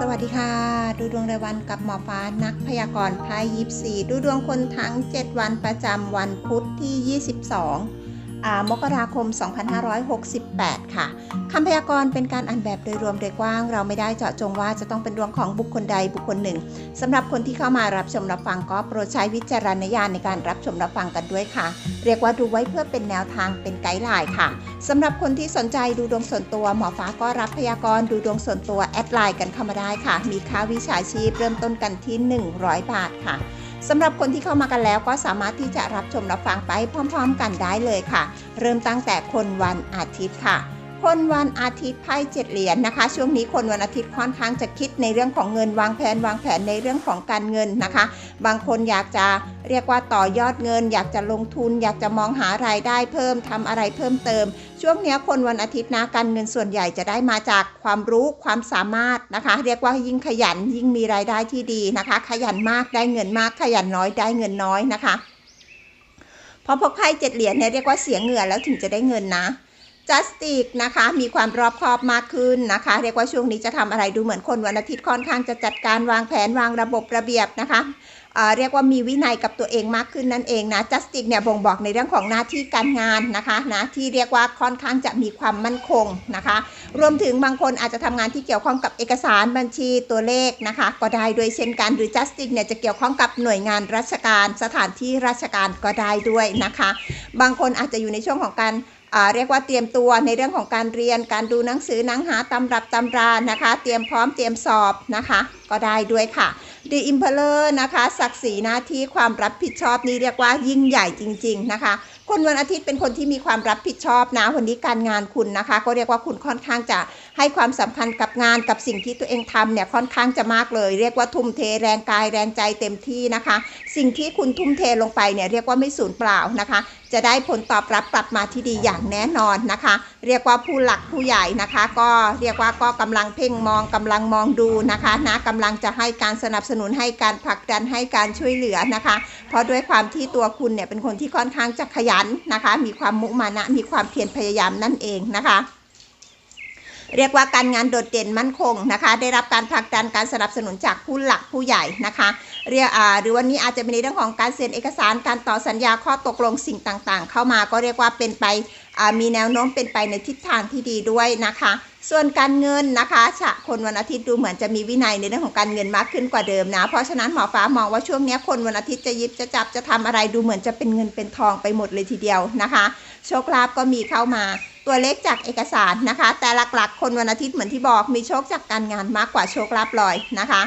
สวัสดีค่ะ ดูดวงรายวันกับหมอฟ้านักพยากรณ์ไพ่ยิปซีดูดวงคนทั้ง 7 วันประจำวันพุธที่ 22 มกราคม 2568 ค่ะคำพยากรณ์เป็นการอ่านแบบโดยรวมโดยกว้าง เราไม่ได้เจาะจงว่าจะต้องเป็นดวงของบุคคลใดบุคคลหนึ่งสำหรับคนที่เข้ามารับชมรับฟังก็โปรดใช้วิจารณญาณในการรับชมรับฟังกันด้วยค่ะ เรียกว่าดูไว้เพื่อเป็นแนวทางเป็นไกด์ไลน์ค่ะสำหรับคนที่สนใจดูดวงส่วนตัวหมอฟ้าก็รับพยากรณ์ดูดวงส่วนตัวแอดไลน์กันเข้ามาได้ค่ะ มีค่าวิชาชีพเริ่มต้นกันที่ 100 บาทค่ะ สำหรับคนที่เข้ามากันแล้วก็สามารถที่จะรับชมรับฟังไปพร้อมๆ กันได้เลยค่ะ เริ่มตั้งแต่คนวันอาทิตย์ค่ะคนวันอาทิตย์ไพ่เจ็ดเหรียญนะคะ ช่วงนี้คนวันอาทิตย์ค่อนข้างจะคิดในเรื่องของเงินวางแผนวางแผนในเรื่องของการเงินนะคะ บางคนอยากจะ เรียกว่าต่อยอดเงิน อยากจะลงทุน อยากจะมองหารายได้เพิ่มทำอะไรเพิ่มเติม ช่วงนี้คนวันอาทิตย์นะการเงินส่วนใหญ่จะได้มาจากความรู้ความสามารถนะคะ เรียกว่ายิ่งขยันยิ่งมีรายได้ที่ดีนะคะ ขยันมากได้เงินมาก ขยันน้อยได้เงินน้อยนะคะพราะพกไพ่เจ็ดเหรียญเนี่ยเรียกว่าเสียเหงื่อแล้วถึงจะได้เงินนะจัสติกนะคะมีความรอบคอบมากขึ้นนะคะ เรียกว่าช่วงนี้จะทำอะไรดูเหมือนคนวันอาทิตย์ค่อนข้างจะจัดการวางแผนวางระบบระเบียบนะคะ เรียกว่ามีวินัยกับตัวเองมากขึ้นนั่นเองนะจัสติกเนี่ยบ่งบอกในเรื่องของหน้าที่การงานนะคะนะที่เรียกว่าค่อนข้างจะมีความมั่นคงนะคะ รวมถึงบางคนอาจจะทำงานที่เกี่ยวข้องกับเอกสารบัญชีตัวเลขนะคะ ก็ได้ด้วยเช่นกันหรือจัสติกเนี่ยจะเกี่ยวข้องกับหน่วยงานราชการ สถานที่ราชการก็ได้ด้วยนะคะ บางคนอาจจะอยู่ในช่วงของการ เรียกว่าเตรียมตัวในเรื่องของการเรียนการดูหนังสือหนังหาตำรับตำรานะคะ เตรียมพร้อมเตรียมสอบนะคะ ก็ได้ด้วยค่ะ The Emperor นะคะ ศักดิ์ศรีหน้าที่ความรับผิดชอบนี่เรียกว่ายิ่งใหญ่จริง ๆนะคะ คนวันอาทิตย์เป็นคนที่มีความรับผิดชอบนะวันนี้การงานคุณนะคะ ก็เรียกว่าคุณค่อนข้างจะ ให้ความสำคัญกับงานกับสิ่งที่ตัวเองทำเนี่ยค่อนข้างจะมากเลย เรียกว่าทุ่มเทแรงกายแรงใจเต็มที่นะคะ สิ่งที่คุณทุ่มเทลงไปเนี่ยเรียกว่าไม่สูญเปล่านะคะ จะได้ผลตอบรับกลับมาที่ดีอย่างแน่นอนนะคะ เรียกว่าผู้หลักผู้ใหญ่นะคะ ก็เรียกว่าก็กำลังเพ่งมองกำลังมองดูนะคะนะกำลังจะให้การสนับสนุนให้การผลักดันให้การช่วยเหลือนะคะ เพราะด้วยความที่ตัวคุณเนี่ยเป็นคนที่ค่อนข้างจะขยันนะคะ มีความมุมานะมีความเพียรพยายามนั่นเองนะคะ เรียกว่าการงานโดดเด่นมั่นคงนะคะ ได้รับการผลักดันการสนับสนุนจากผู้หลักผู้ใหญ่นะคะ เรียกหรือวันนี้อาจจะเป็นในเรื่องของการเซ็นเอกสารการต่อสัญญาข้อตกลงสิ่งต่างๆ เข้ามาก็เรียกว่าเป็นไปมีแนวโน้มเป็นไปในทิศทางที่ดีด้วยนะคะ ส่วนการเงินนะคะฉะคนวันอาทิตย์ดูเหมือนจะมีวินัยในเรื่องของการเงินมากขึ้นกว่าเดิมนะ เพราะฉะนั้นหมอฟ้ามองว่าช่วงนี้คนวันอาทิตย์จะยิบจะจับจะทำอะไรดูเหมือนจะเป็นเงินเป็นทองไปหมดเลยทีเดียวนะคะ โชคลาภก็มีเข้ามา ตัวเลขจากเอกสารนะคะ แต่หลักๆ คนวันอาทิตย์เหมือนที่บอกมีโชคจากการงานมากกว่าโชคลาภลอยนะคะ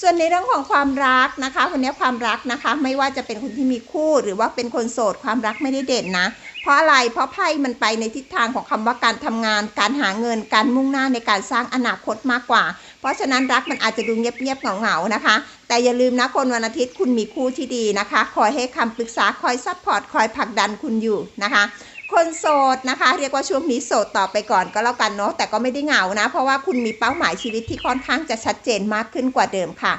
ส่วนในเรื่องของความรักนะคะ วันนี้ความรักนะคะ ไม่ว่าจะเป็นคนที่มีคู่หรือว่าเป็นคนโสดความรักไม่ได้เด่นนะ เพราะอะไรเพราะไพ่มันไปในทิศทางของคำว่าการทำงาน การหาเงิน การมุ่งหน้าในการสร้างอนาคตมากกว่า เพราะฉะนั้นรักมันอาจจะดูเงียบๆเหงาๆนะคะ แต่อย่าลืมนะคนวันอาทิตย์คุณมีคู่ที่ดีนะคะ คอยให้คำปรึกษาคอยซัพพอร์ตคอยผลักดันคุณอยู่นะคะ คนโสดนะคะ เรียกว่าช่วงนี้โสดต่อไปก่อนก็แล้วกันเนาะแต่ก็ไม่ได้เหงานะ เพราะว่าคุณมีเป้าหมายชีวิตที่ค่อนข้างจะชัดเจนมากขึ้นกว่าเดิมค่ะ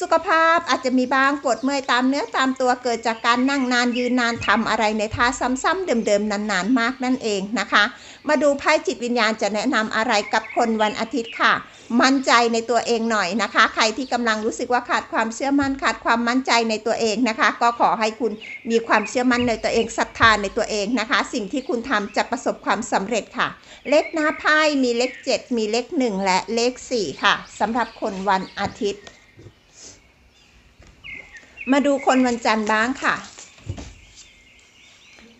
สุขภาพอาจจะมีบ้างปวดเมื่อยตามเนื้อตามตัวเกิดจากการนั่งนานยืนนานทำอะไรในท่าซ้ำๆเดิมๆนานๆมากนั่นเองนะคะ มาดูไพ่จิตวิญญาณจะแนะนำอะไรกับคนวันอาทิตย์ค่ะ มั่นใจในตัวเองหน่อยนะคะ ใครที่กำลังรู้สึกว่าขาดความเชื่อมั่นขาดความมั่นใจในตัวเองนะคะ ก็ขอให้คุณมีความเชื่อมั่นในตัวเองศรัทธาในตัวเองนะคะ สิ่งที่คุณทำจะประสบความสำเร็จค่ะ เลขหน้าไพ่มีเลข 7 มีเลข 1 และเลข 4 ค่ะสำหรับคนวันอาทิตย์ มาดูคนวันจันทร์บ้างค่ะ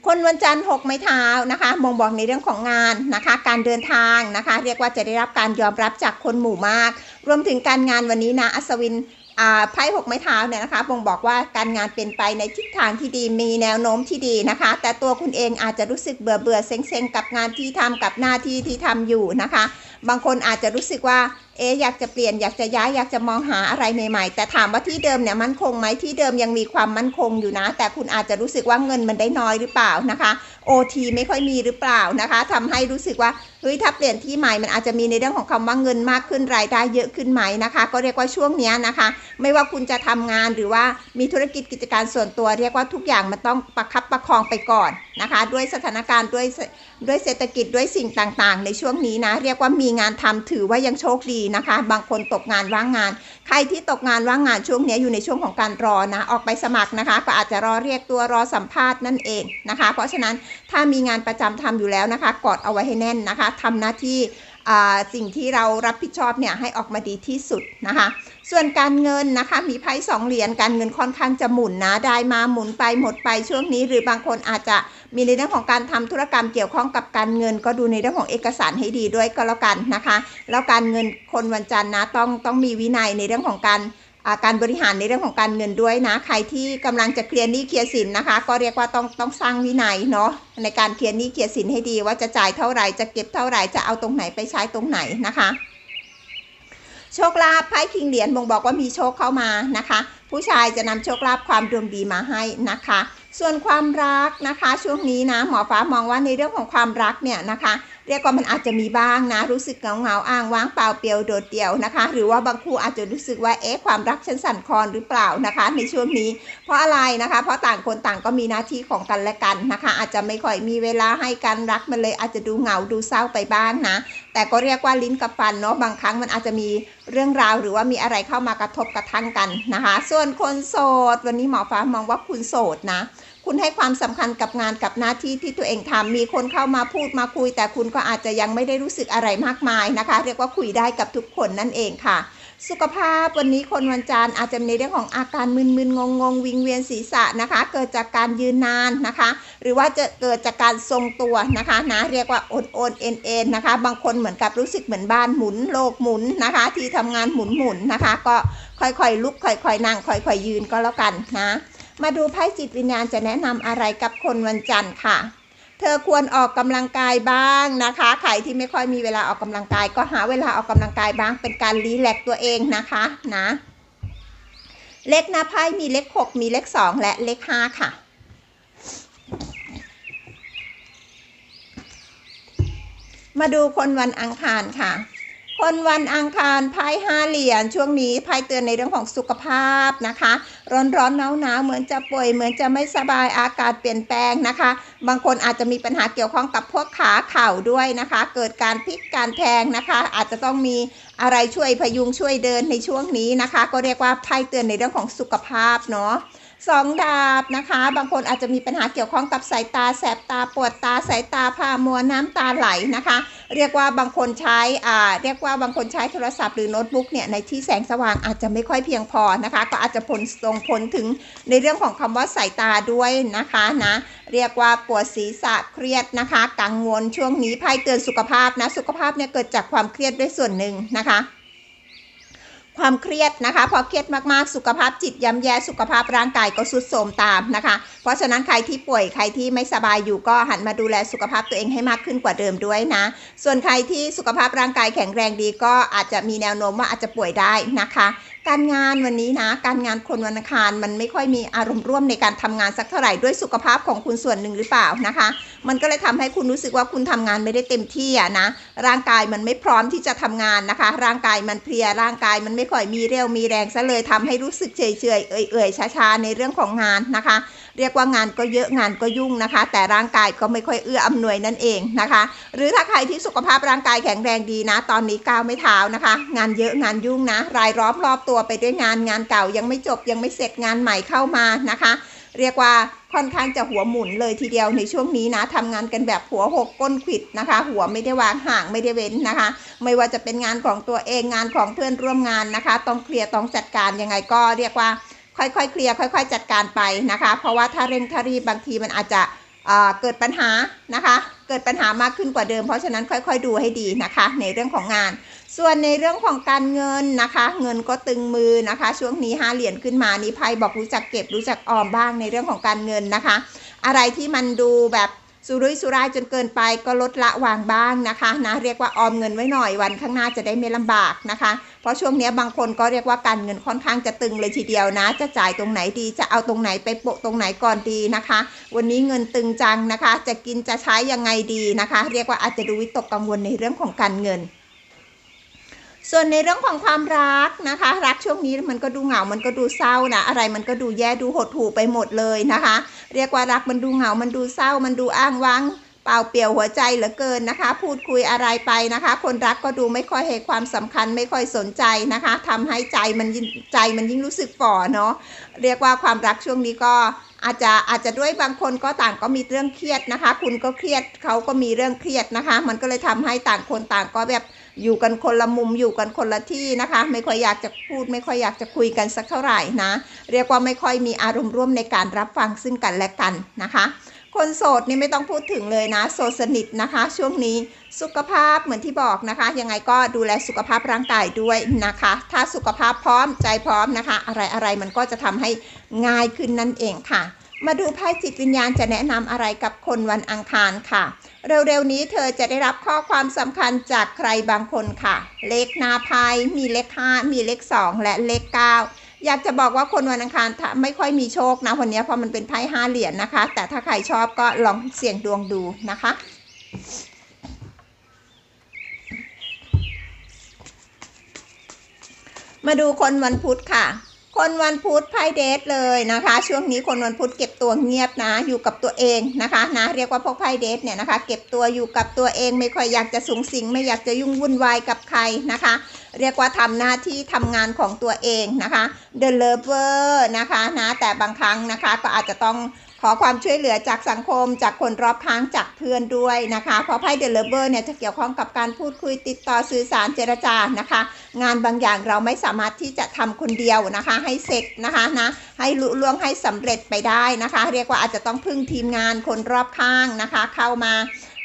คนวันจันทร์หกไม้เท้านะคะมองบอกในเรื่องของงานนะคะ การเดินทางนะคะ เรียกว่าจะได้รับการยอมรับจากคนหมู่มาก รวมถึงการงานวันนี้นะอัศวินอ่าไพ่หกไม้เท้าเนี่ยนะคะบ่งบอกว่าการงานเป็นไปในทิศทางที่ดีมีแนวโน้มที่ดีนะคะ แต่ตัวคุณเองอาจจะรู้สึกเบื่อเบื่อเซ็งเซ็งกับงานที่ทำกับหน้าที่ที่ทำอยู่นะคะ บางคนอาจจะรู้สึกว่าเอ๊อยากจะเปลี่ยนอยากจะย้ายอยากจะมองหาอะไรใหม่ๆ แต่ถามว่าที่เดิมเนี่ยมั่นคงไหมที่เดิมยังมีความมั่นคงอยู่นะ แต่คุณอาจจะรู้สึกว่าเงินมันได้น้อยหรือเปล่านะคะโอทีไม่ค่อยมีหรือเปล่านะคะทำให้รู้สึกว่าเฮ้ยถ้าเปลี่ยนที่ใหม่มันอาจจะมีในเรื่องของคำว่าเงินมากขึ้นรายได้เยอะขึ้นไหมนะคะ ก็เรียกว่าช่วงนี้นะคะ ไม่ว่าคุณจะทำงานหรือว่ามีธุรกิจกิจการส่วนตัว เรียกว่าทุกอย่างมันต้องประคับประคองไปก่อนนะคะ ด้วยสถานการณ์ด้วยด้วยเศรษฐกิจด้วยสิ่งต่างๆ ในช่วงนี้นะ เรียกว่ามีงานทำถือว่ายังโชคดีนะคะ บางคนตกงานว่างงาน ใครที่ตกงานว่างงานช่วงนี้อยู่ในช่วงของการรอนะ ออกไปสมัครนะคะ ก็อาจจะรอเรียกตัวรอสัมภาษณ์นั่นเองนะคะ เพราะฉะนั้นถ้ามีงานประจำทำอยู่แล้วนะคะ กอดเอาไว้ให้แน่นนะคะทำหน้าที่สิ่งที่เรารับผิดชอบเนี่ยให้ออกมาดีที่สุดนะคะ ส่วนการเงินนะคะมีไพ่สองเหรียญการเงินค่อนข้างจะหมุนนะได้มาหมุนไปหมดไปช่วงนี้ หรือบางคนอาจจะ มีในเรื่องของการทำธุรกรรมเกี่ยวข้องกับการเงิน ก็ดูในเรื่องของเอกสารให้ดีด้วยก็แล้วกันนะคะ แล้วการเงินคนวันจันทร์นะต้องต้องมีวินัยในเรื่องของการการบริหารในเรื่องของการเงินด้วยนะ ใครที่กำลังจะเคลียร์หนี้เคลียร์สินนะคะ ก็เรียกว่าต้องต้องสร้างวินัยเนาะในการเคลียร์หนี้เคลียร์สินให้ดี ว่าจะจ่ายเท่าไหร่จะเก็บเท่าไหร่จะเอาตรงไหนไปใช้ตรงไหนนะคะ โชคลาภไพ่คิงเหรียญบ่งบอกว่ามีโชคเข้ามานะคะ ผู้ชายจะนำโชคลาภความดวงดีมาให้นะคะ ส่วนความรักนะคะ ช่วงนี้นะหมอฟ้ามองว่าในเรื่องของความรักเนี่ยนะคะ เรียกว่ามันอาจจะมีบ้างนะ รู้สึกเหงาเหงาอ้างว้างเปล่าเปลี่ยวโดดเดี่ยวนะคะ หรือว่าบางคู่อาจจะรู้สึกว่าเอ๊ะความรักฉันสั่นคลอนหรือเปล่านะคะ ในช่วงนี้ เพราะอะไรนะคะ เพราะต่างคนต่างก็มีหน้าที่ของกันและกันนะคะ อาจจะไม่ค่อยมีเวลาให้กันรักมันเลยอาจจะดูเหงาดูเศร้าไปบ้างนะ แต่ก็เรียกว่าลิ้นกับฟันเนาะบางครั้งมันอาจจะมีเรื่องราว หรือว่ามีอะไรเข้ามากระทบกระทั่งกันนะคะ ส่วนคนโสด วันนี้หมอฟ้ามองว่าคุณโสดนะ คุณให้ความสำคัญกับงานกับหน้าที่ที่ตัวเองทำมีคนเข้ามาพูดมาคุย แต่คุณก็อาจจะยังไม่ได้รู้สึกอะไรมากมายนะคะ เรียกว่าคุยได้กับทุกคนนั่นเองค่ะ สุขภาพวันนี้คนวันจันทร์อาจจะในเรื่องของอาการมึนๆงงๆวิงเวียนศีรษะนะคะ เกิดจากการยืนนานนะคะ หรือว่าจะเกิดจากการทรงตัวนะคะนะเรียกว่าโอนโอนเอ็นเอ็นนะคะ บางคนเหมือนกับรู้สึกเหมือนบ้านหมุนโลกหมุนนะคะ ที่ทำงานหมุนหมุนนะคะ ก็ค่อยๆลุกค่อยๆนั่งค่อยๆยืนก็แล้วกันนะ มาดูไพ่จิตวิญญาณจะแนะนำอะไรกับคนวันจันทร์ค่ะ เธอควรออกกำลังกายบ้างนะคะ ใครที่ไม่ค่อยมีเวลาออกกำลังกาย ก็หาเวลาออกกำลังกายบ้าง เป็นการรีแลกตัวเองนะคะนะ เลขหน้าไพ่มีเลข 6 มีเลข 2 และเลข 5 ค่ะมาดูคนวันอังคารค่ะ คนวันอังคารไพ่ห้าเหรียญช่วงนี้ไพ่เตือนในเรื่องของสุขภาพนะคะ ร้อนร้อนหนาวหนาวเหมือนจะป่วยเหมือนจะไม่สบายอากาศเปลี่ยนแปลงนะคะ บางคนอาจจะมีปัญหาเกี่ยวข้องกับพวกขาเข่าด้วยนะคะ เกิดการพลิกการแทงนะคะ อาจจะต้องมีอะไรช่วยพยุงช่วยเดินในช่วงนี้นะคะ ก็เรียกว่าไพ่เตือนในเรื่องของสุขภาพเนาะ สองดาบนะคะ บางคนอาจจะมีปัญหาเกี่ยวข้องกับสายตาแสบตาปวดตาสายตาพามัวน้ำตาไหลนะคะ เรียกว่าบางคนใช้อ่าเรียกว่าบางคนใช้โทรศัพท์หรือโน้ตบุ๊กเนี่ยในที่แสงสว่างอาจจะไม่ค่อยเพียงพอนะคะ ก็อาจจะผลส่งผลถึงในเรื่องของคำว่าสายตาด้วยนะคะนะเรียกว่าปวดศีรษะเครียดนะคะกังวลช่วงนี้ไพ่เตือนสุขภาพนะสุขภาพเนี่ยเกิดจากความเครียดด้วยส่วนหนึ่งนะคะ ความเครียดนะคะ พอเครียดมากๆ สุขภาพจิตย่ำแย่สุขภาพร่างกายก็สุดโทรมตามนะคะ เพราะฉะนั้นใครที่ป่วยใครที่ไม่สบายอยู่ก็หันมาดูแลสุขภาพตัวเองให้มากขึ้นกว่าเดิมด้วยนะ ส่วนใครที่สุขภาพร่างกายแข็งแรงดีก็อาจจะมีแนวโน้มว่าอาจจะป่วยได้นะคะการงานวันนี้นะ การงานคนวันอังคารมันไม่ค่อยมีอารมณ์ร่วมในการทำงานสักเท่าไหร่ด้วยสุขภาพของคุณส่วนหนึ่งหรือเปล่านะคะ มันก็เลยทำให้คุณรู้สึกว่าคุณทำงานไม่ได้เต็มที่อะนะร่างกายมันไม่พร้อมที่จะทำงานนะคะ ร่างกายมันเพลียร่างกายมันไม่ค่อยมีเรี่ยวมีแรงซะเลยทำให้รู้สึกเฉยเฉยเอื่อยเอื่อยช้าๆในเรื่องของงานนะคะ เรียกว่างานก็เยอะงานก็ยุ่งนะคะ แต่ร่างกายก็ไม่ค่อยเอื้ออำนวยนั่นเองนะคะ หรือถ้าใครที่สุขภาพร่างกายแข็งแรงดีนะ ตอนนี้ก้าวไม่เท้านะคะ งานเยอะงานยุ่งนะ รายรอบรอบตัวไปด้วยงานงานเก่ายังไม่จบยังไม่เสร็จงานใหม่เข้ามานะคะ เรียกว่าค่อนข้างจะหัวหมุนเลยทีเดียวในช่วงนี้นะทำงานกันแบบหัวหกก้นขิดนะคะ หัวไม่ได้วางห่างไม่ได้เว้นนะคะ ไม่ว่าจะเป็นงานของตัวเองงานของเพื่อนร่วมงานนะคะ ต้องเคลียร์ต้องจัดการยังไงก็เรียกว่าค่อยๆเคลียร์ค่อย ๆ จัดการไปนะคะ เพราะว่าถ้าเร่งถ้ารีบบางทีมันอาจจะเกิดปัญหานะคะ เกิดปัญหามากขึ้นกว่าเดิม เพราะฉะนั้นค่อย ๆ ดูให้ดีนะคะ ในเรื่องของงาน ส่วนในเรื่องของการเงินนะคะ เงินก็ตึงมือนะคะ ช่วงนี้ห้าเหรียญขึ้นมานี่ไพ่บอกรู้จักเก็บรู้จักออมบ้างในเรื่องของการเงินนะคะ อะไรที่มันดูแบบสุรุ่ยสุร่ายจนเกินไปก็ลดละวางบ้างนะคะนะเรียกว่าออมเงินไว้หน่อยวันข้างหน้าจะได้ไม่ลำบากนะคะ เพราะช่วงนี้บางคนก็เรียกว่าการเงินค่อนข้างจะตึงเลยทีเดียวนะ จะจ่ายตรงไหนดีจะเอาตรงไหนไปโปะตรงไหนก่อนดีนะคะ วันนี้เงินตึงจังนะคะ จะกินจะใช้ยังไงดีนะคะ เรียกว่าอาจจะดูวิตกกังวลในเรื่องของการเงิน ส่วนในเรื่องของความรักนะคะ รักช่วงนี้มันก็ดูเหงา มันก็ดูเศร้านะ อะไรมันก็ดูแย่ดูหดหู่ไปหมดเลยนะคะ เรียกว่ารักมันดูเหงา มันดูเศร้า มันดูอ้างว้างเปล่าเปลี่ยวหัวใจเหลือเกินนะคะ พูดคุยอะไรไปนะคะ คนรักก็ดูไม่ค่อยให้ความสำคัญไม่ค่อยสนใจนะคะทำให้ใจมันใจมันยิ่งรู้สึกฝ่อเนาะเรียกว่าความรักช่วงนี้ก็อาจจะอาจจะด้วยบางคนก็ต่างก็มีเรื่องเครียดนะคะ คุณก็เครียดเขาก็มีเรื่องเครียดนะคะ มันก็เลยทำให้ต่างคนต่างก็แบบ อยู่กันคนละมุมอยู่กันคนละที่นะคะ ไม่ค่อยอยากจะพูด ไม่ค่อยอยากจะคุยกันสักเท่าไหร่นะ เรียกว่าไม่ค่อยมีอารมณ์ร่วมในการรับฟังซึ่งกันและกันนะคะคนโสดนี่ไม่ต้องพูดถึงเลยนะ โสดสนิทนะคะ ช่วงนี้สุขภาพเหมือนที่บอกนะคะ ยังไงก็ดูแลสุขภาพร่างกายด้วยนะคะ ถ้าสุขภาพพร้อมใจพร้อมนะคะ อะไรอะไรมันก็จะทำให้ง่ายขึ้นนั่นเองค่ะ มาดูไพ่จิตวิญญาณจะแนะนำอะไรกับคนวันอังคารค่ะ เร็วๆนี้เธอจะได้รับข้อความสำคัญจากใครบางคนค่ะ เลขนาพายมีเลข5มีเลข2และเลข9อยากจะบอกว่าคนวันอังคารไม่ค่อยมีโชคนะวันนี้เพราะมันเป็นไพ่ห้าเหรียญนะคะ แต่ถ้าใครชอบก็ลองเสี่ยงดวงดูนะคะมาดูคนวันพุธค่ะ คนวันพุธไพ่เดทเลยนะคะ ช่วงนี้คนวันพุธเก็บตัวเงียบนะ อยู่กับตัวเองนะคะนะเรียกว่าพวกไพ่เดทเนี่ยนะคะ เก็บตัวอยู่กับตัวเองไม่ค่อยอยากจะสูงสิง ไม่อยากจะยุ่งวุ่นวายกับใครนะคะ เรียกว่าทำหน้าที่ทำงานของตัวเองนะคะ The Lover นะคะนะแต่บางครั้งนะคะก็อาจจะต้อง ขอความช่วยเหลือจากสังคมจากคนรอบข้างจากเพื่อนด้วยนะคะ เพราะไพ่เดลเบอร์เนี่ยจะเกี่ยวข้องกับการพูดคุยติดต่อสื่อสารเจรจานะคะ งานบางอย่างเราไม่สามารถที่จะทำคนเดียวนะคะ ให้เสร็จนะคะนะให้ลุล่วงให้สำเร็จไปได้นะคะ เรียกว่าอาจจะต้องพึ่งทีมงานคนรอบข้างนะคะ เข้ามา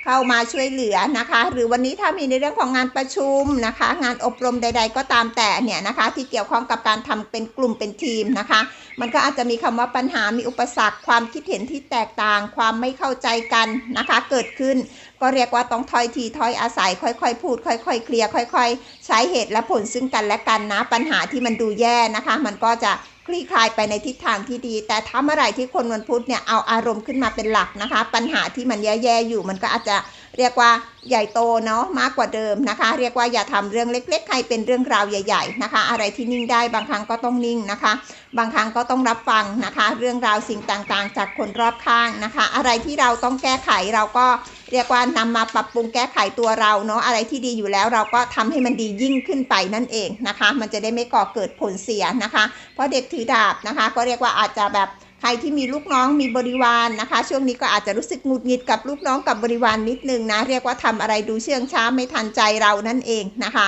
เข้ามาช่วยเหลือนะคะ หรือวันนี้ถ้ามีในเรื่องของงานประชุมนะคะ งานอบรมใด ๆ ก็ตามแต่เนี่ยนะคะ ที่เกี่ยวข้องกับการทำเป็นกลุ่มเป็นทีมนะคะ มันก็อาจจะมีคำว่าปัญหามีอุปสรรค ความคิดเห็นที่แตกต่าง ความไม่เข้าใจกันนะคะ เกิดขึ้น ก็เรียกว่าต้องถอยทีถอยอาศัย ค่อยๆ พูด ค่อย ๆ เคลียร์ค่อย ๆ ใช้เหตุและผลซึ่งกันและกันนะ ปัญหาที่มันดูแย่นะคะ มันก็จะ คลี่คลายไปในทิศทางที่ดี แต่ถ้าเมื่อไหร่ที่คนวันพุธเนี่ยเอาอารมณ์ขึ้นมาเป็นหลักนะคะ ปัญหาที่มันแย่ๆอยู่มันก็อาจจะ เรียกว่าใหญ่โตเนาะมากกว่าเดิมนะคะ เรียกว่าอย่าทำเรื่องเล็ก ๆ ให้เป็นเรื่องราวใหญ่ ๆนะคะ อะไรที่นิ่งได้บางครั้งก็ต้องนิ่งนะคะ บางครั้งก็ต้องรับฟังนะคะ เรื่องราวสิ่งต่างๆ จากคนรอบข้างนะคะ อะไรที่เราต้องแก้ไขเราก็เรียกว่านำมาปรับปรุงแก้ไขตัวเราเนาะอะไรที่ดีอยู่แล้วเราก็ทำให้มันดียิ่งขึ้นไปนั่นเองนะคะ มันจะได้ไม่ก่อเกิดผลเสียนะคะ เพราะเด็กถือดาบนะคะ ก็เรียกว่าอาจจะแบบ รที่มีลูกน้องมีบริวารนนะคะ ช่วงนี้ก็อาจจะรู้สึกหงุดหงิดกับลูกน้องกับบริวารนนิดนึงนะ เรียกว่าทำอะไรดูเชื่องช้าไม่ทันใจเรานั่นเองนะคะ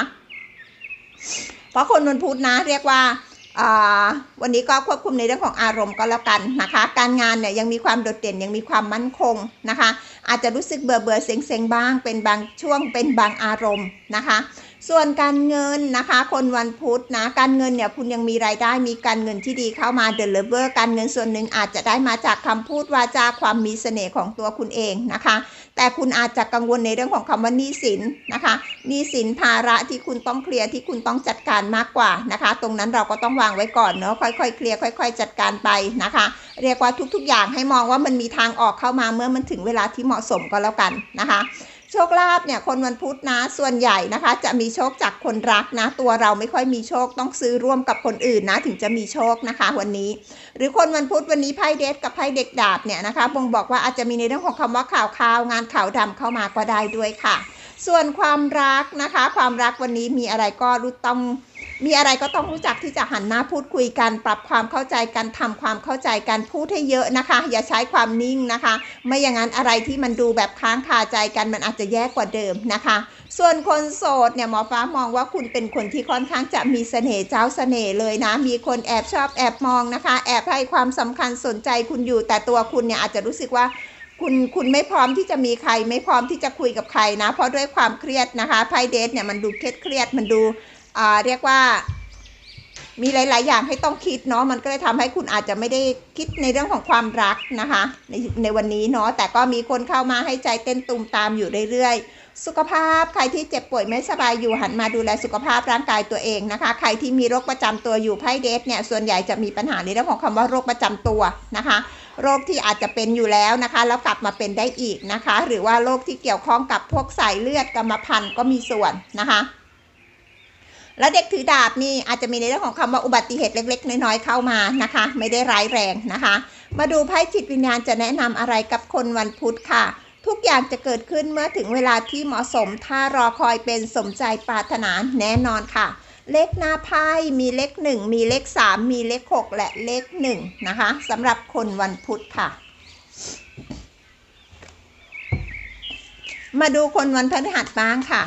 เพราะคนวันพุธนะเรียกว่าวันนี้ก็ควบคุมในเรื่องของอารมณ์ก็แล้วกันนะคะ การงานเนี่ยยังมีความโดดเด่นยังมีความมั่นคงนะคะ อาจจะรู้สึกเบื่อเบื่อเซ็งเซ็งบ้าง เป็นบางช่วงเป็นบางอารมณ์นะคะ ส่วนการเงินนะคะ คนวันพุธนะ การเงินเนี่ยคุณยังมีรายได้มีการเงินที่ดีเข้ามาเดลเวอร์การเงินส่วนหนึ่งอาจจะได้มาจากคำพูดวาจาความมีเสน่ห์ของตัวคุณเองนะคะ แต่คุณอาจจะกังวลในเรื่องของคำว่าหนี้สินนะคะหนี้สินภาระที่คุณต้องเคลียร์ที่คุณต้องจัดการมากกว่านะคะ ตรงนั้นเราก็ต้องวางไว้ก่อนเนาะค่อยๆเคลียร์ค่อย ๆ จัดการไปนะคะ เรียกว่าทุกๆอย่างให้มองว่ามันมีทางออกเข้ามาเมื่อมันถึงเวลาที่เหมาะสมก็แล้วกันนะคะ โชคลาภเนี่ยคนวันพุธนะส่วนใหญ่นะคะ จะมีโชคจากคนรักนะ ตัวเราไม่ค่อยมีโชคต้องซื้อร่วมกับคนอื่นนะ ถึงจะมีโชคนะคะ วันนี้ หรือคนวันพุธวันนี้ไพ่เดทกับไพ่เด็กดาบเนี่ยนะคะบ่งบอกว่าอาจจะมีในเรื่องของคำว่าข่าวข่าวงานข่าวดำเข้ามาก็ได้ด้วยค่ะ ส่วนความรักนะคะ ความรักวันนี้มีอะไรก็รู้ต้อง มีอะไรก็ต้องรู้จักที่จะหันหน้าพูดคุยกัน ปรับความเข้าใจกันทำความเข้าใจกันพูดให้เยอะนะคะ อย่าใช้ความนิ่งนะคะ ไม่อย่างนั้นอะไรที่มันดูแบบค้างคาใจกันมันอาจจะแย่กว่าเดิมนะคะ ส่วนคนโสดเนี่ยหมอฟ้ามองว่าคุณเป็นคนที่ค่อนข้างจะมีเสน่ห์เจ้าเสน่ห์เลยนะ มีคนแอบชอบแอบมองนะคะ แอบให้ความสำคัญสนใจคุณอยู่ แต่ตัวคุณเนี่ยอาจจะรู้สึกว่าคุณคุณไม่พร้อมที่จะมีใคร ไม่พร้อมที่จะคุยกับใครนะ เพราะด้วยความเครียดนะคะไพ่เดทเนี่ยมันดูเครียดเครียดมันดู เรียกว่ามีหลาย ๆ อย่างให้ต้องคิดเนาะ มันก็เลยทำให้คุณอาจจะไม่ได้คิดในเรื่องของความรักนะคะ ในในวันนี้เนาะ แต่ก็มีคนเข้ามาให้ใจเต้นตุมตามอยู่เรื่อย ๆ สุขภาพใครที่เจ็บป่วยไม่สบายอยู่หันมาดูแลสุขภาพร่างกายตัวเองนะคะ ใครที่มีโรคประจำตัวอยู่ไพ่เดทเนี่ย ส่วนใหญ่จะมีปัญหาในเรื่องของคำว่าโรคประจำตัวนะคะ โรคที่อาจจะเป็นอยู่แล้วนะคะ แล้วกลับมาเป็นได้อีกนะคะ หรือว่าโรคที่เกี่ยวข้องกับพวกสายเลือดกรรมพันธุ์ก็มีส่วนนะคะ แล้วเด็กถือดาบนี่อาจจะมีในเรื่องของคำว่าอุบัติเหตุเล็ก ๆ น้อยๆเข้ามานะคะ ไม่ได้ร้ายแรงนะคะ มาดูไพ่จิตวิญญาณจะแนะนำอะไรกับคนวันพุธค่ะ ทุกอย่างจะเกิดขึ้นเมื่อถึงเวลาที่เหมาะสม ถ้ารอคอยเป็นสมใจปรารถนาแน่นอนค่ะ เลขหน้าไพ่มีเลข 1 มีเลข 3 มีเลข 6 และเลข 1 นะคะสำหรับคนวันพุธค่ะมาดูคนวันพฤหัสบ้างค่ะ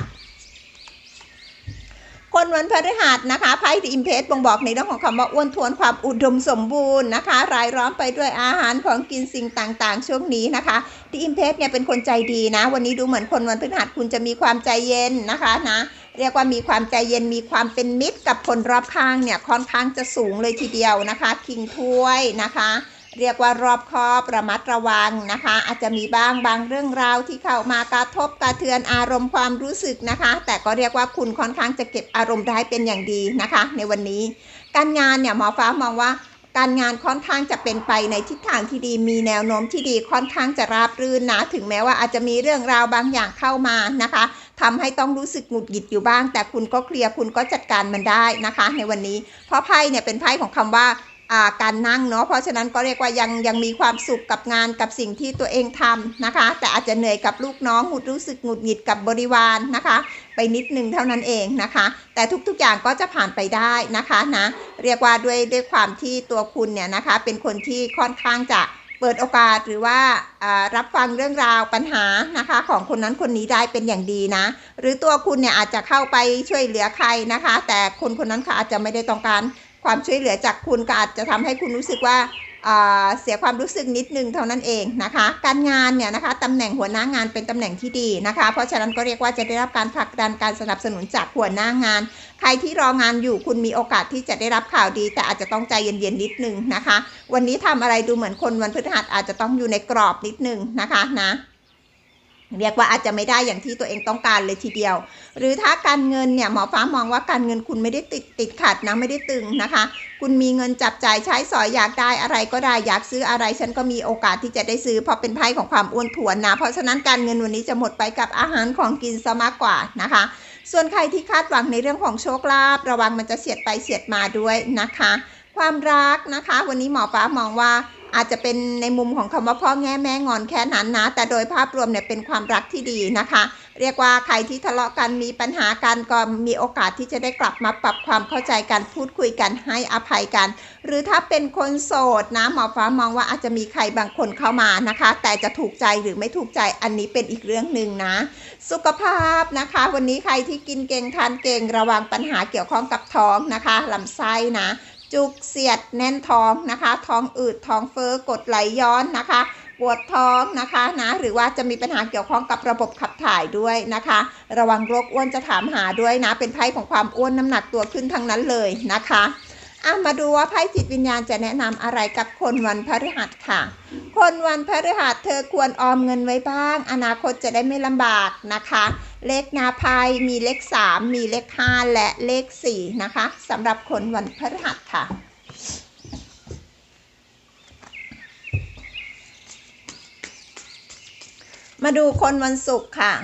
คนวันพฤหัสนะคะไพ่ดีอิมเพสบ่งบอกในเรื่องของคำว่าอ้วนท้วนความอุดมสมบูรณ์นะคะ รายล้อมไปด้วยอาหารของกินสิ่งต่างๆ ช่วงนี้นะคะดีอิมเพสเนี่ยเป็นคนใจดีนะ วันนี้ดูเหมือนคนวันพฤหัสคุณจะมีความใจเย็นนะคะนะเรียกว่ามีความใจเย็นมีความเป็นมิตรกับคนรอบข้างเนี่ยค่อนข้างจะสูงเลยทีเดียวนะคะคิงถ้วยนะคะ เรียกว่ารอบคอบระมัดระวังนะคะ อาจจะมีบ้างบางเรื่องราวที่เข้ามากระทบกระเทือนอารมณ์ความรู้สึกนะคะ แต่ก็เรียกว่าคุณค่อนข้างจะเก็บอารมณ์ได้เป็นอย่างดีนะคะ ในวันนี้ การงานเนี่ยหมอฟ้ามองว่าการงานค่อนข้างจะเป็นไปในทิศทางที่ดี มีแนวโน้มที่ดีค่อนข้างจะราบรื่นนะ ถึงแม้ว่าอาจจะมีเรื่องราวบางอย่างเข้ามานะคะทำให้ต้องรู้สึกหงุดหงิดอยู่บ้าง แต่คุณก็เคลียร์คุณก็จัดการมันได้นะคะ ในวันนี้ เพราะไพ่เนี่ยเป็นไพ่ของคำว่าอ่า การนั่งเนาะเพราะฉะนั้นก็เรียกว่ายังยังมีความสุขกับงานกับสิ่งที่ตัวเองทำนะคะ แต่อาจจะเหนื่อยกับลูกน้องหุดรู้สึกหงุดหงิดกับบริวารนะคะ ไปนิดนึงเท่านั้นเองนะคะ แต่ทุกๆอย่างก็จะผ่านไปได้นะคะนะเรียกว่าด้วยด้วยความที่ตัวคุณเนี่ยนะคะเป็นคนที่ค่อนข้างจะเปิดโอกาสหรือว่าอ่ารับฟังเรื่องราวปัญหานะคะ ของคนนั้นคนนี้ได้เป็นอย่างดีนะ หรือตัวคุณเนี่ยอาจจะเข้าไปช่วยเหลือใครนะคะ แต่คนคนนั้นเขาอาจจะไม่ได้ต้องการ ความช่วยเหลือจากคุณก็อาจจะทำให้คุณรู้สึกว่าเสียความรู้สึกนิดนึงเท่านั้นเองนะคะ การงานเนี่ยนะคะตำแหน่งหัวหน้างานเป็นตำแหน่งที่ดีนะคะ เพราะฉะนั้นก็เรียกว่าจะได้รับการผลักดันการสนับสนุนจากหัวหน้างาน ใครที่รองานอยู่คุณมีโอกาสที่จะได้รับข่าวดี แต่อาจจะต้องใจเย็นๆนิดนึงนะคะ วันนี้ทำอะไรดูเหมือนคนวันพฤหัสอาจจะต้องอยู่ในกรอบนิดนึงนะคะนะ เรียกว่าอาจจะไม่ได้อย่างที่ตัวเองต้องการเลยทีเดียว หรือถ้าการเงินเนี่ยหมอฟ้ามองว่าการเงินคุณไม่ได้ติดติดขัดนะไม่ได้ตึงนะคะ คุณมีเงินจับจ่ายใช้สอยอยากได้อะไรก็ได้อยากซื้ออะไร ฉันก็มีโอกาสที่จะได้ซื้อเพราะเป็นไพ่ของความอ้วนถ่วนนะ เพราะฉะนั้นการเงินวันนี้จะหมดไปกับอาหารของกินซะมากกว่านะคะ ส่วนใครที่คาดหวังในเรื่องของโชคลาภระวังมันจะเสียดไปเสียดมาด้วยนะคะ ความรักนะคะ วันนี้หมอฟ้ามองว่า อาจจะเป็นในมุมของคำว่าพ่อแง่แม่งอนแค่นั้นนะ แต่โดยภาพรวมเนี่ยเป็นความรักที่ดีนะคะ เรียกว่าใครที่ทะเลาะกันมีปัญหากันก็มีโอกาสที่จะได้กลับมาปรับความเข้าใจกันพูดคุยกันให้อภัยกัน หรือถ้าเป็นคนโสดนะหมอฟ้ามองว่าอาจจะมีใครบางคนเข้ามานะคะ แต่จะถูกใจหรือไม่ถูกใจอันนี้เป็นอีกเรื่องหนึ่งนะ สุขภาพนะคะ วันนี้ใครที่กินเก่งทานเก่งระวังปัญหาเกี่ยวข้องกับท้องนะคะลำไส้นะ จุกเสียดแน่นท้องนะคะ ท้องอืดท้องเฟ้อกดไหลย้อนนะคะ ปวดท้องนะคะนะ หรือว่าจะมีปัญหาเกี่ยวข้องกับระบบขับถ่ายด้วยนะคะ ระวังโรคอ้วนจะถามหาด้วยนะ เป็นไพ่ของความอ้วนน้ำหนักตัวขึ้นทั้งนั้นเลยนะคะ อะมาดูว่าไพ่จิตวิญญาณจะแนะนำอะไรกับคนวันพฤหัสค่ะ คนวันพฤหัสเธอควรออมเงินไว้บ้าง อนาคตจะได้ไม่ลำบากนะคะ เลขนาพายมีเลข 3 มีเลข 5 และเลข 4 นะคะสำหรับคนวันพฤหัสค่ะมาดูคนวันศุกร์ค่ะ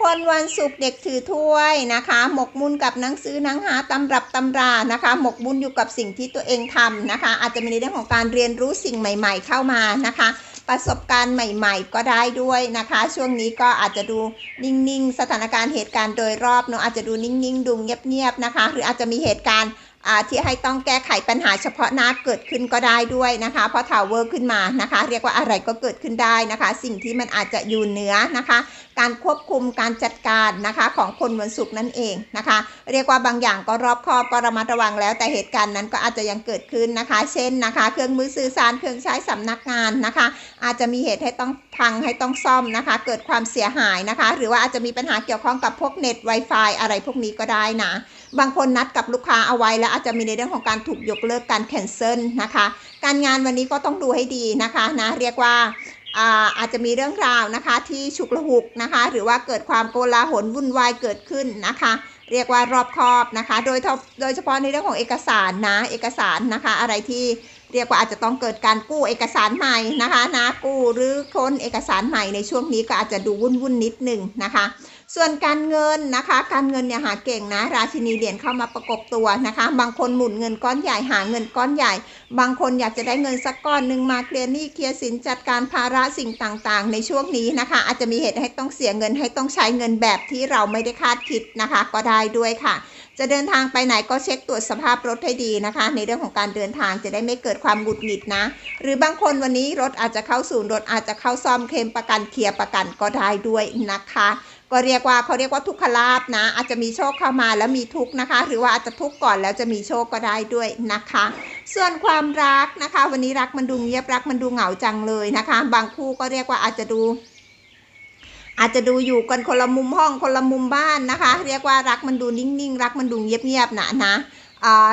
คนวันศุกร์เด็กถือถ้วยนะคะ หมกมุ่นกับหนังสือหนังหาตำรับตำรานะคะ หมกมุ่นอยู่กับสิ่งที่ตัวเองทำนะคะ อาจจะมีในเรื่องของการเรียนรู้สิ่งใหม่ ๆ เข้ามานะคะ ประสบการณ์ใหม่ ๆ ก็ได้ด้วยนะคะ ช่วงนี้ก็อาจจะดูนิ่งๆ สถานการณ์เหตุการณ์โดยรอบเนาะอาจจะดูนิ่งๆดูเงียบๆนะคะ หรืออาจจะมีเหตุการณ์ ที่ให้ต้องแก้ไขปัญหาเฉพาะหน้าเกิดขึ้นก็ได้ด้วยนะคะ เพราะทาวเวอร์ขึ้นมานะคะ เรียกว่าอะไรก็เกิดขึ้นได้นะคะ สิ่งที่มันอาจจะอยู่เหนือนะคะ การควบคุมการจัดการนะคะของคนวันศุกร์นั่นเองนะคะ เรียกว่าบางอย่างก็รอบคอบก็ระมัดระวังแล้ว แต่เหตุการณ์นั้นก็อาจจะยังเกิดขึ้นนะคะ เช่นนะคะ เครื่องมือสื่อสารเครื่องใช้สำนักงานนะคะ อาจจะมีเหตุให้ต้องพังให้ต้องซ่อมนะคะ เกิดความเสียหายนะคะ หรือว่าอาจจะมีปัญหาเกี่ยวข้องกับพวกเน็ต Wi-Fi อะไรพวกนี้ก็ได้นะ บางคนนัดกับลูกค้าเอาไว้แล้วอาจจะมีในเรื่องของการถูกยกเลิกการแคนเซิลนะคะ การงานวันนี้ก็ต้องดูให้ดีนะคะนะเรียกว่าอาจจะมีเรื่องราวนะคะที่ฉุกละหุกนะคะ หรือว่าเกิดความโกลาหลวุ่นวายเกิดขึ้นนะคะ เรียกว่ารอบคอบนะคะ โดยเฉโดยเฉพาะในเรื่องของเอกสารนะเอกสารนะคะอะไรที่เรียกว่าอาจจะต้องเกิดการกู้เอกสารใหม่นะคะนะกู้หรือค้นเอกสารใหม่ในช่วงนี้ก็อาจจะดูวุ่นวุ่นนิดหนึ่งนะคะ ส่วนการเงินนะคะ การเงินเนี่ยหาเก่งนะ ราชินีเหรียญเข้ามาประกบตัวนะคะ บางคนหมุนเงินก้อนใหญ่หาเงินก้อนใหญ่ บางคนอยากจะได้เงินสักก้อนหนึ่งมาเคลียร์หนี้เคลียร์สินจัดการภาระสิ่งต่างๆ ในช่วงนี้นะคะ อาจจะมีเหตุให้ต้องเสียเงินให้ต้องใช้เงินแบบที่เราไม่ได้คาดคิดนะคะ ก็ได้ด้วยค่ะ จะเดินทางไปไหนก็เช็คตรวจสภาพรถให้ดีนะคะ ในเรื่องของการเดินทางจะได้ไม่เกิดความหงุดหงิดนะ หรือบางคนวันนี้รถอาจจะเข้าศูนย์รถอาจจะเข้าซ่อมเคลมประกันเคลียร์ประกันก็ได้ด้วยนะคะ ก็เรียกว่าเขาเรียกว่าทุกขลาบนะ อาจจะมีโชคเข้ามาแล้วมีทุกนะคะ หรือว่าอาจจะทุกก่อนแล้วจะมีโชคก็ได้ด้วยนะคะ ส่วนความรักนะคะ วันนี้รักมันดูเงียบรักมันดูเหงาจังเลยนะคะ บางคู่ก็เรียกว่าอาจจะดูอาจจะดูอยู่กันคนละมุมห้องคนละมุมบ้านนะคะ เรียกว่ารักมันดูนิ่งๆ รักมันดูเงียบๆนะนะ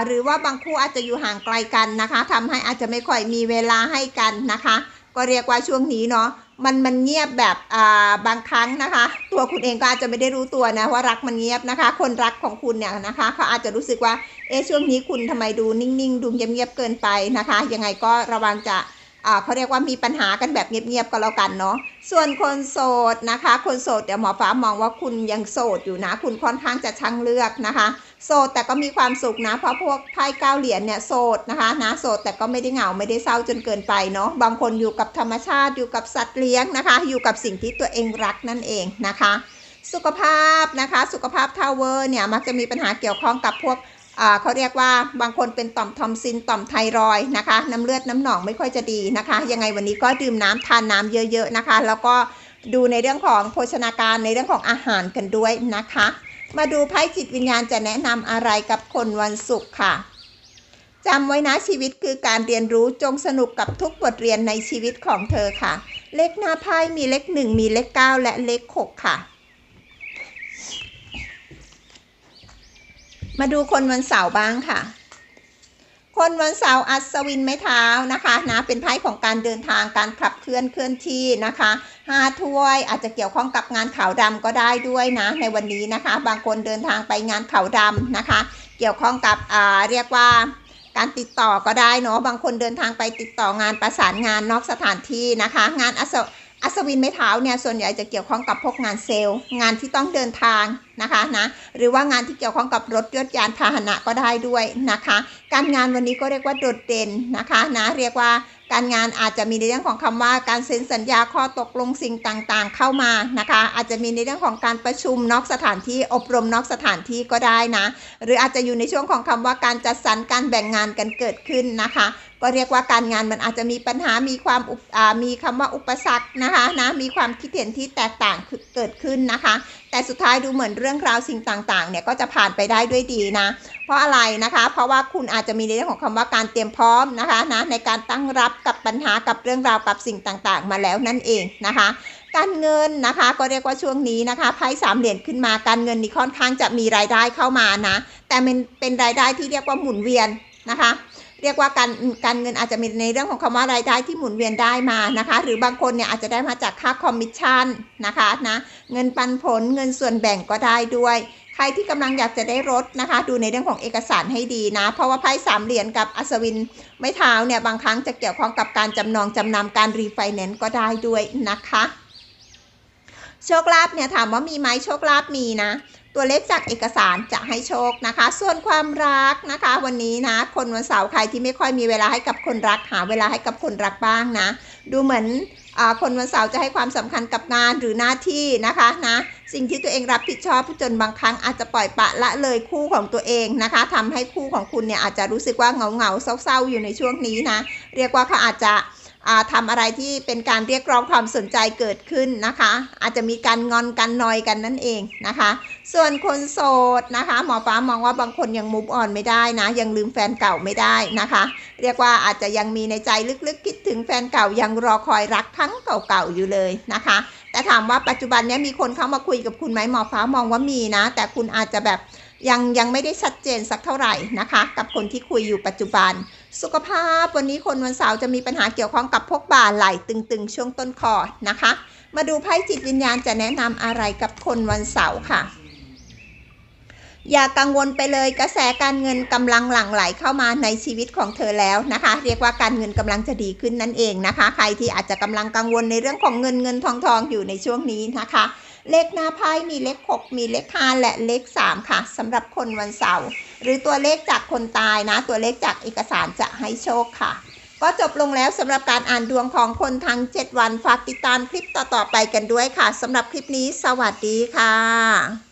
หรือว่าบางคู่อาจจะอยู่ห่างไกลกันนะคะทำให้อาจจะไม่ค่อยมีเวลาให้กันนะคะ ก็เรียกว่าช่วงนี้เนาะ มันมันเงียบแบบอ่าบางครั้งนะคะ ตัวคุณเองก็อาจจะไม่ได้รู้ตัวนะว่ารักมันเงียบนะคะ คนรักของคุณเนี่ยนะคะเขาอาจจะรู้สึกว่าเอ๊ะช่วงนี้คุณทำไมดูนิ่งๆดูเงียบๆเกินไปนะคะ ยังไงก็ระวังจะอ่าเขาเรียกว่ามีปัญหากันแบบเงียบๆก็แล้วกันเนาะ ส่วนคนโสดนะคะ คนโสดเดี๋ยวหมอฟ้ามองว่าคุณยังโสดอยู่นะ คุณค่อนข้างจะช่างเลือกนะคะ โสดแต่ก็มีความสุขนะ เพราะพวกไพ่เก้าเหรียญเนี่ยโสดนะคะนะโสดแต่ก็ไม่ได้เหงาไม่ได้เศร้าจนเกินไปเนาะบางคนอยู่กับธรรมชาติอยู่กับสัตว์เลี้ยงนะคะ อยู่กับสิ่งที่ตัวเองรักนั่นเองนะคะ สุขภาพนะคะ สุขภาพทาวเวอร์เนี่ยมักจะมีปัญหาเกี่ยวข้องกับพวกอ่าเขาเรียกว่าบางคนเป็นต่อมทอมซินต่อมไทรอยนะคะน้ำเลือดน้ำหนองไม่ค่อยจะดีนะคะ ยังไงวันนี้ก็ดื่มน้ำทานน้ำเยอะ ๆนะคะ แล้วก็ดูในเรื่องของโภชนาการในเรื่องของอาหารกันด้วยนะคะ มาดูไพ่จิตวิญญาณจะแนะนำอะไรกับคนวันศุกร์ค่ะจำไว้นะชีวิตคือการเรียนรู้จงสนุกกับทุกบทเรียนในชีวิตของเธอค่ะ เลขหน้าไพ่มีเลขหนึ่งมีเลขเก้าและเลขหกค่ะ มาดูคนวันเสาร์บ้างค่ะ คนวันเสาร์อัศวินไม้เท้านะคะนะเป็นไพ่ของการเดินทางการขับเคลื่อนเคลื่อนที่นะคะห้าถ้วยอาจจะเกี่ยวข้องกับงานขาวดำก็ได้ด้วยนะในวันนี้นะคะ บางคนเดินทางไปงานขาวดำนะคะ เกี่ยวข้องกับอ่าเรียกว่าการติดต่อก็ได้เนาะบางคนเดินทางไปติดต่องานประสานงานนอกสถานที่นะคะ งานอัศ อัศวินไม้เท้าเนี่ยส่วนใหญ่จะเกี่ยวข้องกับพวกงานเซลล์ งานที่ต้องเดินทางนะคะนะหรือว่างานที่เกี่ยวข้องกับรถยนต์ยานพาหนะก็ได้ด้วยนะคะ การงานวันนี้ก็เรียกว่าโดดเด่นนะคะนะเรียกว่าการงานอาจจะมีในเรื่องของคำว่าการเซ็นสัญญาข้อตกลงสิ่งต่างๆ เข้ามานะคะ อาจจะมีในเรื่องของการประชุมนอกสถานที่อบรมนอกสถานที่ก็ได้นะ หรืออาจจะอยู่ในช่วงของคำว่าการจัดสรรการแบ่งงานกันเกิดขึ้นนะคะ ก็เรียกว่าการงานมันอาจจะมีปัญหามีความอุปอ่ามีคำว่าอุปสรรคนะคะนะมีความคิดเห็นที่แตกต่างเกิดขึ้นนะคะ แต่สุดท้ายดูเหมือนเรื่องราวสิ่งต่างๆเนี่ยก็จะผ่านไปได้ด้วยดีนะเพราะอะไรนะคะ เพราะว่าคุณอาจจะมีในเรื่องของคำว่าการเตรียมพร้อมนะคะนะในการตั้งรับกับปัญหากับเรื่องราวกับสิ่งต่างๆ มาแล้วนั่นเองนะคะการเงินนะคะก็เรียกว่าช่วงนี้นะคะไพ่สามเหรียญขึ้นมาการเงินนี่ค่อนข้างจะมีรายได้เข้ามานะแต่มันเป็นรายได้ที่เรียกว่าหมุนเวียนนะคะ เรียกว่าการการเงินอาจจะมีในเรื่องของคำว่ารายได้ที่หมุนเวียนได้มานะคะ หรือบางคนเนี่ยอาจจะได้มาจากค่าคอมมิชชั่นนะคะนะเงินปันผลเงินส่วนแบ่งก็ได้ด้วย ใครที่กำลังอยากจะได้รถนะคะ ดูในเรื่องของเอกสารให้ดีนะ เพราะว่าไพ่สามเหรียญกับอัศวินไม้เท้าเนี่ยบางครั้งจะเกี่ยวข้องกับการจำนองจำนำการรีไฟแนนซ์ก็ได้ด้วยนะคะโชคลาภเนี่ยถามว่ามีไหมโชคลาภมีนะ ตัวเลขจากเอกสารจะให้โชคนะคะ ส่วนความรักนะคะ วันนี้นะ คนวันเสาร์ใครที่ไม่ค่อยมีเวลาให้กับคนรัก หาเวลาให้กับคนรักบ้างนะ ดูเหมือนคนวันเสาร์จะให้ความสำคัญกับงานหรือหน้าที่นะคะนะ สิ่งที่ตัวเองรับผิดชอบจนบางครั้งอาจจะปล่อยปะละเลยคู่ของตัวเองนะคะทำให้คู่ของคุณเนี่ยอาจจะรู้สึกว่าเหงาเหงาเศร้าๆอยู่ในช่วงนี้นะ เรียกว่าเขาอาจจะ ทำอะไรที่เป็นการเรียกร้องความสนใจเกิดขึ้นนะคะ อาจจะมีการงอนกันนอยกันนั่นเองนะคะ ส่วนคนโสดนะคะ หมอฟ้ามองว่าบางคนยังมุฟออนไม่ได้นะ ยังลืมแฟนเก่าไม่ได้นะคะ เรียกว่าอาจจะยังมีในใจลึกๆคิดถึงแฟนเก่ายังรอคอยรักทั้งเก่าๆอยู่เลยนะคะ แต่ถามว่าปัจจุบันนี้มีคนเข้ามาคุยกับคุณไหมหมอฟ้ามองว่ามีนะ แต่คุณอาจจะแบบยังยังไม่ได้ชัดเจนสักเท่าไหร่นะคะ กับคนที่คุยอยู่ปัจจุบัน สุขภาพวันนี้คนวันเสาร์จะมีปัญหาเกี่ยวข้องกับพวกบ่าไหล่ตึงๆ ช่วงต้นคอนะคะ มาดูไพ่จิตวิญญาณจะแนะนำอะไรกับคนวันเสาร์ค่ะ อย่ากังวลไปเลยกระแสการเงินกำลังหลั่งไหลเข้ามาในชีวิตของเธอแล้วนะคะ เรียกว่าการเงินกำลังจะดีขึ้นนั่นเองนะคะ ใครที่อาจจะกำลังกังวลในเรื่องของเงินเงินทองทองอยู่ในช่วงนี้นะคะ เลขหน้าไพ่มีเลข 6 มีเลข5และเลข 3 ค่ะสำหรับคนวันเสาร์หรือตัวเลขจากคนตายนะ ตัวเลขจากเอกสารจะให้โชคค่ะ ก็จบลงแล้วสำหรับการอ่านดวงของคนทั้ง 7 วันฝากติดตามคลิปต่อๆไปกันด้วยค่ะสำหรับคลิปนี้ สวัสดีค่ะ